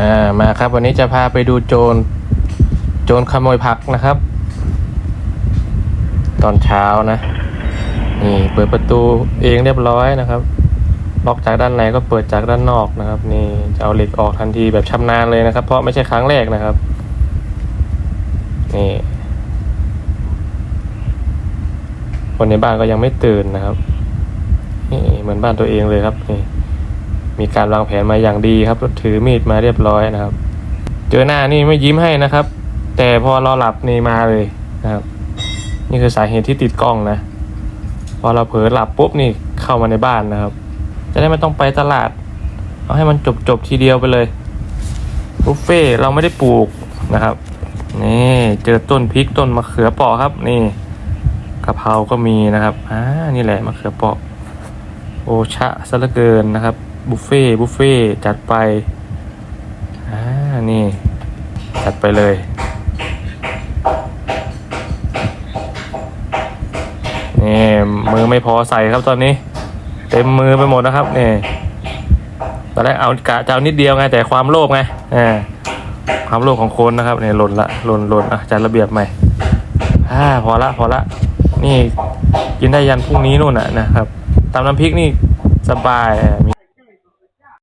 อ่ามาครับวันนี้จะพาไปดูโจรโจรขโมยผักนะครับ ตอนเช้านะนี่เปิดประตูเองเรียบร้อยนะครับล็อกจากด้านในก็เปิดจากด้านนอกนะครับ นี่จะเอาเหล็กออกทันทีแบบชำนาญเลยนะครับ เพราะไม่ใช่ครั้งแรกนะครับนี่คนในบ้านก็ยังไม่ตื่นนะครับนี่เหมือนบ้านตัวเองเลยครับนี่ มีการวางแผนมาอย่างดีครับ ถือมีดมาเรียบร้อยนะครับ เจอหน้านี่ไม่ยิ้มให้นะครับ แต่พอเราหลับนี่มาเลยนะครับ นี่คือสาเหตุที่ติดกล้องนะ พอเราเผลอหลับปุ๊บนี่เข้ามาในบ้านนะครับ จะได้ไม่ต้องไปตลาด เอาให้มันจบจบๆทีเดียวไปเลยบุฟเฟ่เราไม่ได้ปลูกนะครับนี่เจอต้นพริกต้นมะเขือเปราะครับ นี่กะเพราก็มีนะครับอ่านี่แหละมะเขือเปราะโอชะซะเหลือเกินนะครับ บุฟเฟ่บุฟเฟ่จัดไป อ่า นี่ จัดไปเลย นี่ มือไม่พอใส่ครับตอนนี้ เต็มมือไปหมดนะครับ นี่ตอนแรกเอากะจะเอานิดเดียวไง แต่ความโลภไงอ่าความโลภของคนนะครับเนี่ยหล่นละหล่นหล่นอะจัดระเบียบใหม่อ่าพอละพอละ นี่กินได้ยันพรุ่งนี้นู่นน่ะนะครับตำน้ำพริกนี่สบายมี